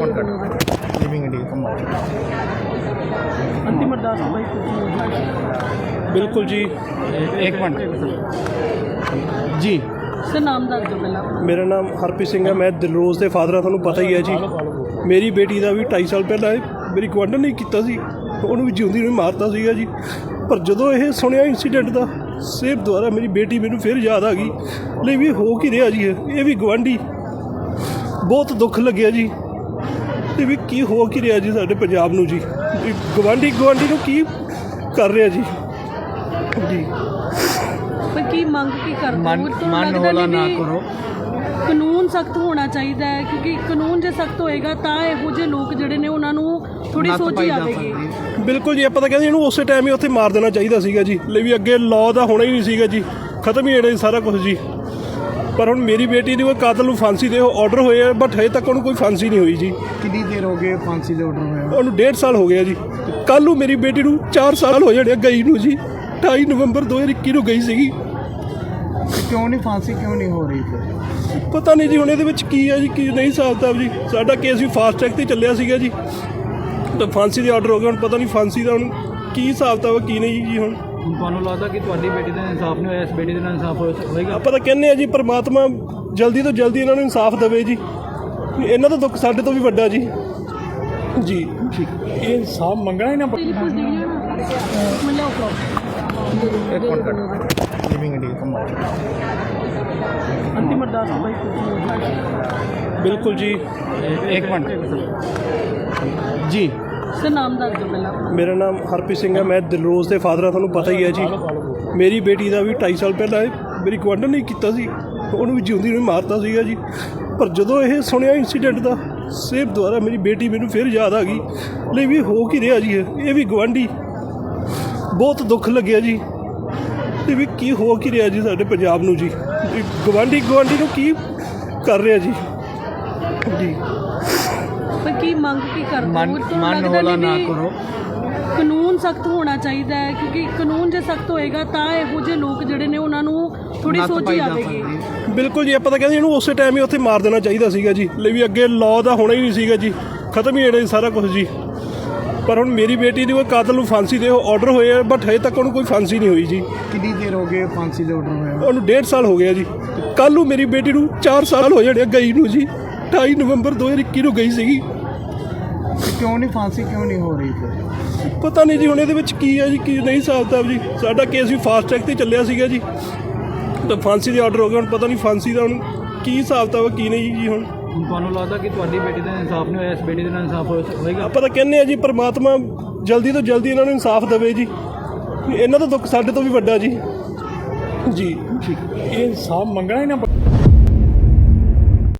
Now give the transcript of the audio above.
ਕੱਟ living India ਕੰਮਾਂ ਅੰਤਿਮ ਅਰਦਾਸ ਭਾਈ ਤੁਸੀਂ ਬਿਲਕੁਲ ਜੀ ਇੱਕ ਮਿੰਟ। ਜੀ। ਸਰ ਨਾਮ ਦੱਸ ਦਿਓ ਪਹਿਲਾਂ ਮੇਰਾ ਨਾਮ ਹਰਪ੍ਰੀਤ ਸਿੰਘ ਹੈ ਮੈਂ ਦਿਲਰੋਜ਼ ਦੇ ਫਾਦਰ ਹਾਂ ਤੁਹਾਨੂੰ ਪਤਾ ਹੀ ਹੈ ਜੀ। ਮੇਰੀ ਬੇਟੀ ਦਾ ਵੀ 2.5 ਸਾਲ ਪਹਿਲਾਂ ਮੇਰੀ ਗਵਾਂਢਣ ਨੇ ਕੀਤਾ ਸੀ ਉਹਨੂੰ ਵੀ ਜਿਉਂਦੀ ਨੂੰ ਮਾਰਤਾ ਸੀਗਾ ਜੀ। ਪਰ ਜਦੋਂ ਇਹ ਸੁਣਿਆ ਇਨਸੀਡੈਂਟ ਦਾ ਸੇਬ ਦੁਆਰਾ ਮੇਰੀ ਬੇਟੀ ਮੈਨੂੰ ਫਿਰ ਯਾਦ ਆ ਗਈ। ਲਈ ਵੀ ਹੋ ਕੀ ਰਿਹਾ ਜੀ ਇਹ? ਇਹ ਵੀ ਗਵਾਂਢੀ ਬਹੁਤ ਦੁੱਖ ਲੱਗਿਆ ਜੀ। ਇਹ ਵੀ ਕੀ ਹੋ ਕੀ ਰਿਹਾ ਜੀ ਸਾਡੇ ਪੰਜਾਬ ਨੂੰ ਜੀ? ਗਵਾਂਢੀ ਗਵਾਂਢੀ ਨੂੰ ਕੀ ਕਰ ਰਿਹਾ ਜੀ? ਜੀ। ਪਰ ਕੀ ਮੰਗ ਕੀ ਕਰਦੇ ਹੋ? ਮਨ ਹੌਲਾ ਨਾ ਕਰੋ। ਕਾਨੂੰਨ ਸਖਤ ਹੋਣਾ ਚਾਹੀਦਾ ਹੈ ਕਿਉਂਕਿ ਕਾਨੂੰਨ ਜੇ ਸਖਤ ਹੋਏਗਾ ਤਾਂ ਇਹੋ ਜਿਹੇ ਲੋਕ ਜਿਹੜੇ ਨੇ ਉਹਨਾਂ ਨੂੰ ਥੋੜੀ ਪਾਈ ਜਾ ਆਵੇਗੀ। ਹੈ। ਬਿਲਕੁਲ ਜੀ ਆਪਾਂ ਤਾਂ ਕਹਿੰਦੇ ਇਹਨੂੰ ਉਸੇ ਟਾਈਮ ਹੀ ਉੱਥੇ ਮਾਰ ਦੇਣਾ ਚਾਹੀਦਾ ਸੀਗਾ ਜੀ ਲਈ ਵੀ ਅੱਗੇ ਲਾਅ ਦਾ ਹੋਣਾ ਹੀ ਨਹੀਂ ਸੀਗਾ ਜੀ। ਖਤਮ ਹੀ ਹੋਣਾ ਸੀ ਸਾਰਾ ਕੁਝ ਜੀ। ਪਰ ਹੁਣ ਮੇਰੀ ਬੇਟੀ ਦੀ ਉਹ ਕਾਤਲ ਨੂੰ ਫਾਂਸੀ ਦੇ ਆਰਡਰ ਹੋਏ ਆ ਬਟ ਹਜੇ ਤੱਕ ਉਹਨੂੰ ਕੋਈ ਫਾਂਸੀ ਨਹੀਂ ਹੋਈ ਜੀ। ਕਿੰਨੀ ਦੇਰ ਹੋ ਗਈ ਫਾਂਸੀ ਦੇ ਆਰਡਰ ਹੋਇਆ ਉਹਨੂੰ 1.5 ਸਾਲ ਹੋ ਗਿਆ ਜੀ। ਕੱਲ ਨੂੰ ਮੇਰੀ ਬੇਟੀ ਨੂੰ 4 ਸਾਲ ਹੋ ਜਾਣੇ ਗਈ ਨੂੰ ਜੀ। 28 ਨਵੰਬਰ 2021 ਨੂੰ ਗਈ ਸੀਗੀ। ਕਿਉਂ ਨਹੀਂ ਫਾਂਸੀ ਕਿਉਂ ਨਹੀਂ ਹੋ ਰਹੀ ਪਤਾ ਨਹੀਂ ਜੀ ਹੁਣ ਇਹਦੇ ਵਿੱਚ ਕੀ ਹੈ ਜੀ ਕੀ ਨਹੀਂ ਸਾਬਤਾ ਜੀ। ਸਾਡਾ ਕੇਸ ਵੀ ਫਾਸਟ ਟਰੈਕ ਤੇ ਚੱਲਿਆ ਸੀਗਾ ਜੀ। ਤਾਂ ਫਾਂਸੀ ਦੇ ਆਰਡਰ ਹੋ ਗਏ ਹੁਣ ਪਤਾ ਨਹੀਂ ਫਾਂਸੀ ਦਾ ਹੁਣ ਕੀ ਹਿਸਾਬਤਾ ਵਾ ਕੀ ਨਹੀਂ ਜੀ ਹੁਣ। ਹੁਣ ਤੁਹਾਨੂੰ ਲੱਗਦਾ ਕਿ ਤੁਹਾਡੀ ਬੇਟੀ ਦਾ ਇਨਸਾਫ ਨਹੀਂ ਹੋਇਆ ਇਸ ਬੇਟੀ ਦੇ ਨਾਲ ਇਨਸਾਫ ਹੋਏਗਾ ਆਪਾਂ ਤਾਂ ਕਹਿੰਦੇ ਆ ਜੀ ਪ੍ਰਮਾਤਮਾ ਜਲਦੀ ਤੋਂ ਜਲਦੀ ਇਹਨਾਂ ਨੂੰ ਇਨਸਾਫ ਦੇਵੇ ਜੀ। ਇਹਨਾਂ ਦਾ ਦੁੱਖ ਸਾਡੇ ਤੋਂ ਵੀ ਵੱਡਾ ਜੀ। ਜੀ। ਠੀਕ। ਇਹ ਇਨਸਾਫ ਮੰਗਣਾ ਹੀ ਨਾ ਬਿਲਕੁਲ ਨਹੀਂ ਮਤਲਬ ਪ੍ਰੋਬਲਮ ਇੱਕ ਮਿੰਟ ਕੱਟ ਲਿਵਿੰਗ ਇੰਡੀਆ ਕੰਮਾਂ ਅੰਤਿਮ ਅਰਦਾਸ ਭਾਈ ਤੁਸੀਂ ਬਿਲਕੁਲ ਜੀ। ਇੱਕ ਮਿੰਟ। ਜੀ। ਸਰ ਨਾਮ ਦੱਸ ਦਿਓ ਪਹਿਲਾਂ? ਮੇਰਾ ਨਾਮ ਹਰਪ੍ਰੀਤ ਸਿੰਘ ਹੈ, ਮੈਂ ਦਿਲਰੋਜ਼ ਦੇ ਫਾਦਰ ਹਾਂ, ਤੁਹਾਨੂੰ ਪਤਾ ਹੀ ਹੈ ਜੀ। ਮੇਰੀ ਬੇਟੀ ਦਾ ਵੀ 2.5 ਸਾਲ ਪਹਿਲਾਂ ਇਹ ਮੇਰੀ ਗਵਾਂਢਣ ਨੇ ਕੀਤਾ ਸੀ, ਉਹਨੂੰ ਵੀ ਜਿਉਂਦੀ ਨੂੰ ਮਾਰਤਾ ਸੀਗਾ ਜੀ। ਪਰ ਜਦੋਂ ਇਹ ਸੁਣਿਆ ਇਨਸੀਡੈਂਟ ਦਾ, ਸੇਬ ਦੁਆਰਾ ਮੇਰੀ ਬੇਟੀ ਮੈਨੂੰ ਫਿਰ ਯਾਦ ਆ ਗਈ, ਲਈ ਵੀ ਹੋ ਕੀ ਰਿਹਾ ਜੀ ਇਹ? ਵੀ ਗਵਾਂਢੀ ਬਹੁਤ ਦੁੱਖ ਲੱਗਿਆ ਜੀ। ਇਹ ਵੀ ਕੀ ਹੋ ਕੀ ਰਿਹਾ ਜੀ ਸਾਡੇ ਪੰਜਾਬ ਨੂੰ ਜੀ? ਵੀ ਗਵਾਂਢੀ ਗਵਾਂਢੀ ਨੂੰ ਕੀ ਕਰ ਰਿਹਾ ਜੀ? ਜੀ। ਪਰ ਕੀ ਮੰਗ ਕੀ ਕਰਦੇ ਹੋ? ਮਨ ਮਨ ਹੌਲਾ ਨਾ ਕਰੋ। ਕਾਨੂੰਨ ਸਖਤ ਹੋਣਾ ਚਾਹੀਦਾ ਹੈ ਕਿਉਂਕਿ ਕਾਨੂੰਨ ਜੇ ਸਖਤ ਹੋਏਗਾ ਤਾਂ ਇਹੋ ਜਿਹੇ ਲੋਕ ਜਿਹੜੇ ਨੇ ਉਹਨਾਂ ਨੂੰ ਥੋੜੀ ਜਾ ਆਵੇਗੀ। ਬਿਲਕੁਲ ਜੀ ਆਪਾਂ ਤਾਂ ਕਹਿੰਦੇ ਇਹਨੂੰ ਉਸੇ ਟਾਈਮ ਹੀ ਉੱਥੇ ਮਾਰ ਦੇਣਾ ਚਾਹੀਦਾ ਸੀਗਾ ਜੀ। ਲਈ ਵੀ ਅੱਗੇ ਲਾਅ ਦਾ ਹੋਣਾ ਹੀ ਨਹੀਂ ਸੀਗਾ ਜੀ। ਖਤਮ ਹੀ ਹੋਣਾ ਸੀ ਸਾਰਾ ਕੁਝ ਜੀ। ਪਰ ਹੁਣ ਮੇਰੀ ਬੇਟੀ ਦੀ ਉਹ ਕਾਤਲ ਨੂੰ ਫਾਂਸੀ ਦੇ ਆਰਡਰ ਹੋਏ ਆ ਬਟ ਹਜੇ ਤੱਕ ਉਹਨੂੰ ਕੋਈ ਫਾਂਸੀ ਨਹੀਂ ਹੋਈ ਜੀ। ਕਿੰਨੀ ਦੇਰ ਹੋ ਗਈ ਫਾਂਸੀ ਦੇ ਆਰਡਰ ਹੋਇਆ ਉਹਨੂੰ 1.5 ਸਾਲ ਹੋ ਗਿਆ ਜੀ। ਕੱਲ ਨੂੰ ਮੇਰੀ ਬੇਟੀ ਨੂੰ 4 ਸਾਲ ਹੋ ਜਾਣੇ ਗਈ ਨੂੰ ਜੀ। 28 ਨਵੰਬਰ 2021 ਨੂੰ ਗਈ ਸੀਗੀ। ਤੇ ਕਿਉਂ ਨਹੀਂ ਫਾਂਸੀ ਕਿਉਂ ਨਹੀਂ ਹੋ ਰਹੀ ਫਿਰ? ਪਤਾ ਨਹੀਂ ਜੀ ਹੁਣ ਇਹਦੇ ਵਿੱਚ ਕੀ ਹੈ ਜੀ ਕੀ ਨਹੀਂ ਸਾਬਤਾ ਜੀ। ਸਾਡਾ ਕੇਸ ਵੀ ਫਾਸਟ ਟਰੈਕ ਤੇ ਚੱਲਿਆ ਸੀਗਾ ਜੀ। ਤਾਂ ਫਾਂਸੀ ਦੇ ਆਰਡਰ ਹੋ ਗਏ ਹੁਣ ਪਤਾ ਨਹੀਂ ਫਾਂਸੀ ਦਾ ਹੁਣ ਕੀ ਹਿਸਾਬਤਾ ਵਾ ਕੀ ਨਹੀਂ ਜੀ ਹੁਣ। ਹੁਣ ਤੁਹਾਨੂੰ ਲੱਗਦਾ ਕਿ ਤੁਹਾਡੀ ਬੇਟੀ ਦਾ ਇਨਸਾਫ ਨਹੀਂ ਹੋਇਆ ਇਸ ਬੇਟੀ ਦੇ ਨਾਲ ਇਨਸਾਫ ਹੋਏਗਾ? ਆਪਾਂ ਤਾਂ ਕਹਿੰਦੇ ਆ ਜੀ ਪ੍ਰਮਾਤਮਾ ਜਲਦੀ ਤੋਂ ਜਲਦੀ ਇਹਨਾਂ ਨੂੰ ਇਨਸਾਫ ਦੇਵੇ ਜੀ। ਇਹਨਾਂ ਦਾ ਦੁੱਖ ਸਾਡੇ ਤੋਂ ਵੀ ਵੱਡਾ ਜੀ। ਜੀ ਇਹ ਇਨਸਾਫ ਮੰਗਣਾ ਹੀ ਨਾ